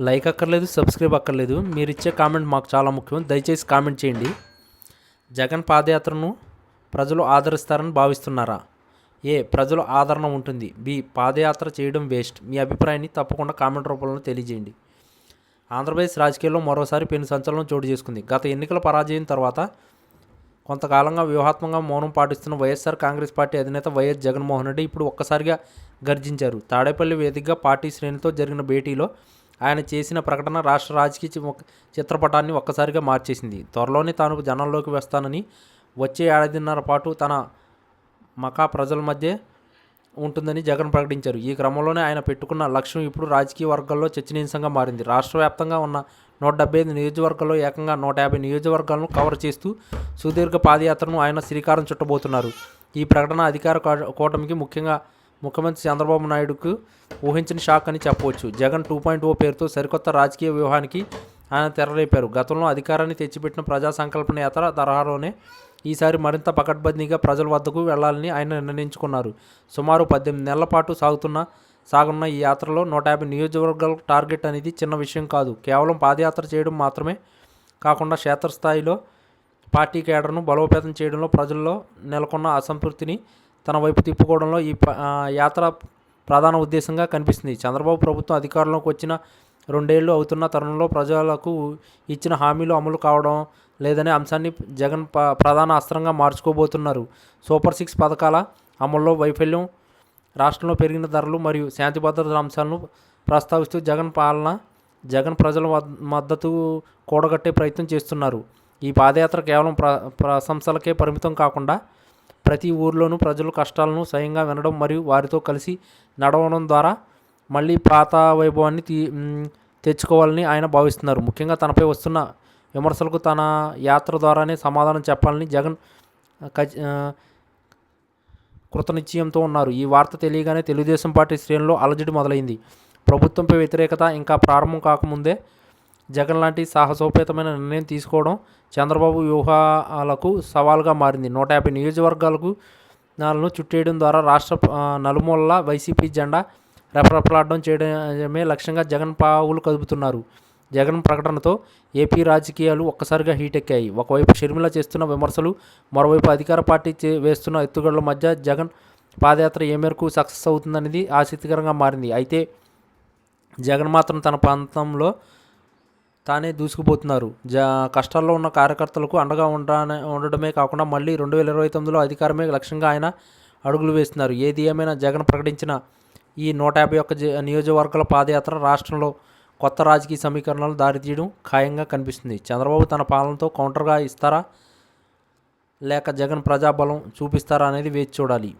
Like అక్కర్లేదు subscribe అక్కర్లేదు. మీరు ఇచ్చే కామెంట్ మాకు చాలా ముఖ్యం. దయచేసి కామెంట్ చేయండి. జగన్ పాదయాత్రను ప్రజలు ఆదరిస్తారని భావిస్తున్నారా? ఏ ప్రజలు ఆదరణ ఉంటుంది. బి పాదయాత్ర చేయడం వేస్ట్ మీ అభిప్రాయాన్ని తప్పకుండా కామెంట్ రూపంలో తెలియజేయండి. ఆంధ్రప్రదేశ్ రాజకీయాల్లో మరోసారి పెను సంచలనం చోటు చేసుకుంది. గత ఎన్నికల పరాజయం తర్వాత కొంతకాలంగా వ్యూహాత్మకంగా మౌనం పాటిస్తున్న వైఎస్ఆర్ కాంగ్రెస్ పార్టీ అధినేత వైఎస్ జగన్మోహన్ రెడ్డి ఇప్పుడు ఒక్కసారిగా గర్జించారు. తాడేపల్లి వేదికగా పార్టీ శ్రేణులతో జరిగిన భేటీలో ఆయన చేసిన ప్రకటన రాష్ట్ర రాజకీయ చిత్రపటాన్ని ఒక్కసారిగా మార్చేసింది. త్వరలోనే తాను జనంలోకి వస్తానని వచ్చే ఏడాదిన్నర పాటు తన మకా ప్రజల మధ్య ఉంటుందని జగన్ ప్రకటించారు. ఈ క్రమంలోనే ఆయన పెట్టుకున్న లక్ష్యం ఇప్పుడు రాజకీయ వర్గాల్లో చర్చనీయాంశంగా మారింది. రాష్ట్ర వ్యాప్తంగా ఉన్న నూట డెబ్బై ఐదు నియోజకవర్గాల్లో ఏకంగా నూట యాభై నియోజకవర్గాలను కవర్ చేస్తూ సుదీర్ఘ పాదయాత్రను ఆయన శ్రీకారం చుట్టబోతున్నారు. ఈ ప్రకటన అధికార కూటమికి ముఖ్యంగా ముఖ్యమంత్రి చంద్రబాబు నాయుడుకు ఊహించిన షాక్ అని చెప్పవచ్చు. జగన్ టూ పాయింట్ ఓ పేరుతో సరికొత్త రాజకీయ వ్యూహానికి ఆయన తెరలేపారు. గతంలో అధికారాన్ని తెచ్చిపెట్టిన ప్రజా సంకల్పన యాత్ర తరహాలోనే ఈసారి మరింత పకడ్బందీగా ప్రజల వద్దకు వెళ్ళాలని ఆయన నిర్ణయించుకున్నారు. సుమారు పద్దెనిమిది నెలల పాటు సాగుతున్న సాగున్న ఈ యాత్రలో నూట యాభై నియోజకవర్గాల టార్గెట్ అనేది చిన్న విషయం కాదు. కేవలం పాదయాత్ర చేయడం మాత్రమే కాకుండా క్షేత్రస్థాయిలో పార్టీ కేడర్ను బలోపేతం చేయడంలో ప్రజల్లో నెలకొన్న అసంతృప్తిని తన వైపు తిప్పుకోవడంలో ఈ యాత్ర ప్రధాన ఉద్దేశంగా కనిపిస్తుంది. చంద్రబాబు ప్రభుత్వం అధికారంలోకి వచ్చిన రెండేళ్ళు అవుతున్న తరుణంలో ప్రజలకు ఇచ్చిన హామీలు అమలు కావడం లేదనే అంశాన్ని జగన్ ప ప్రధాన అస్త్రంగా మార్చుకోబోతున్నారు. సూపర్ సిక్స్ పథకాల అమల్లో వైఫల్యం రాష్ట్రంలో పెరిగిన ధరలు మరియు శాంతి భద్రతల అంశాలను ప్రస్తావిస్తూ జగన్ పాలన జగన్ ప్రజల మద్దతు కూడగట్టే ప్రయత్నం చేస్తున్నారు. ఈ పాదయాత్ర కేవలం ప్ర ప్రశంసలకే పరిమితం కాకుండా ప్రతి ఊర్లోనూ ప్రజల కష్టాలను స్వయంగా వినడం మరియు వారితో కలిసి నడవడం ద్వారా మళ్ళీ పాత వైభవాన్ని తీ తెచ్చుకోవాలని ఆయన భావిస్తున్నారు. ముఖ్యంగా తనపై వస్తున్న విమర్శలకు తన యాత్ర ద్వారానే సమాధానం చెప్పాలని జగన్ కృతనిశ్చయంతో ఉన్నారు. ఈ వార్త తెలియగానే తెలుగుదేశం పార్టీ శ్రేణిలో అలజడి మొదలైంది. ప్రభుత్వంపై వ్యతిరేకత ఇంకా ప్రారంభం కాకముందే జగన్ లాంటి సాహసోపేతమైన నిర్ణయం తీసుకోవడం చంద్రబాబు వ్యూహాలకు సవాల్గా మారింది. నూట యాభై నియోజకవర్గాలకు నాలను చుట్టేయడం ద్వారా రాష్ట్ర నలుమూలల వైసీపీ జెండా రెపరెపలాడడం చేయడమే లక్ష్యంగా జగన్ పావులు కదుపుతున్నారు. జగన్ ప్రకటనతో ఏపీ రాజకీయాలు ఒక్కసారిగా హీట్ ఎక్కాయి ఒకవైపు షర్మిల చేస్తున్న విమర్శలు మరోవైపు అధికార పార్టీ చే- వేస్తున్న ఎత్తుగడల మధ్య జగన్ పాదయాత్ర ఏ మేరకు సక్సెస్ అవుతుందనేది ఆసక్తికరంగా మారింది. అయితే జగన్ మాత్రం తన ప్రాంతంలో తానే దూసుకుపోతున్నారు. జా కష్టాల్లో ఉన్న కార్యకర్తలకు అండగా ఉండానే ఉండడమే కాకుండా మళ్ళీ రెండు వేల ఇరవై తొమ్మిదిలో అధికారమే లక్ష్యంగా ఆయన అడుగులు వేస్తున్నారు. ఏది ఏమైనా జగన్ ప్రకటించిన ఈ నూట యాభై ఒక్క జ- నియోజకవర్గాల పాదయాత్ర రాష్ట్రంలో కొత్త రాజకీయ సమీకరణాలు దారితీయడం ఖాయంగా కనిపిస్తుంది. చంద్రబాబు తన పాలనతో కౌంటర్గా ఇస్తారా? లేక జగన్ ప్రజాబలం చూపిస్తారా అనేది వేచి చూడాలి.